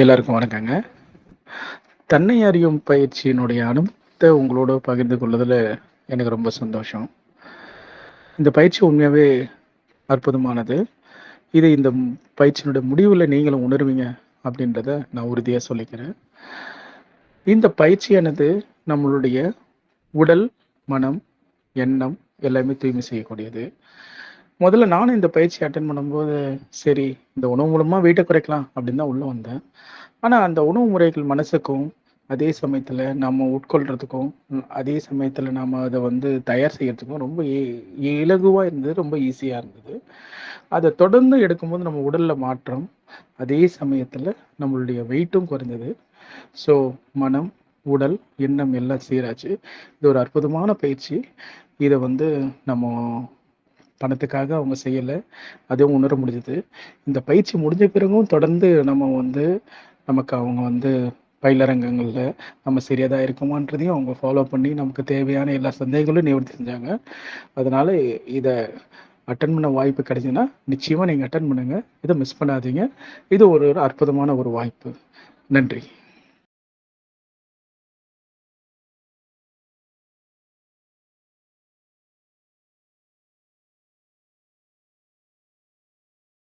எல்லாருக்கும் வணக்கங்க. தன்னை அறியும் பயிற்சியினுடைய அனுபவத்தை உங்களோட பகிர்ந்து கொள்வதில் எனக்கு ரொம்ப சந்தோஷம். இந்த பயிற்சி உண்மையாகவே அற்புதமானது. இது இந்த பயிற்சியினுடைய முடிவில் நீங்களும் உணர்வீங்க அப்படின்றத நான் உறுதியாக சொல்லிக்கிறேன். இந்த பயிற்சியானது நம்மளுடைய உடல் மனம் எண்ணம் எல்லாமே தூய்மை செய்யக்கூடியது. முதல்ல நானும் இந்த பயிற்சி அட்டன் பண்ணும்போது சரி இந்த உணவு மூலமாக வெயிட்டை குறைக்கலாம் அப்படின்னு தான் உள்ளே வந்தேன். ஆனால் அந்த உணவு முறைகள் மனசுக்கும் அதே சமயத்தில் நம்ம உட்கொள்றதுக்கும் அதே சமயத்தில் நாம் அதை வந்து தயார் செய்யறதுக்கும் ரொம்ப இலகுவாக இருந்தது ரொம்ப ஈஸியாக இருந்தது. அதை தொடர்ந்து எடுக்கும்போது நம்ம உடலில் மாற்றம் அதே சமயத்தில் நம்மளுடைய வெயிட்டும் குறைஞ்சது. ஸோ மனம் உடல் எண்ணம் எல்லாம் சீராச்சு. இது ஒரு அற்புதமான பயிற்சி. இதை வந்து நம்ம பணத்துக்காக அவங்க செய்யலை அதுவும் உணர முடிஞ்சது. இந்த பயிற்சி முடிஞ்ச பிறகும் தொடர்ந்து நம்ம வந்து நமக்கு அவங்க வந்து பயிலரங்கங்களில் நம்ம சரியாக தான் இருக்குமான்றதையும் அவங்க ஃபாலோ பண்ணி நமக்கு தேவையான எல்லா சந்தேகங்களும் நிவர்த்தி செஞ்சாங்க. அதனால் இதை அட்டன் பண்ண வாய்ப்பு கிடைச்சுன்னா நிச்சயமாக நீங்கள் அட்டன் பண்ணுங்கள் இதை மிஸ் பண்ணாதீங்க. இது ஒரு ஒரு அற்புதமான ஒரு வாய்ப்பு. நன்றி.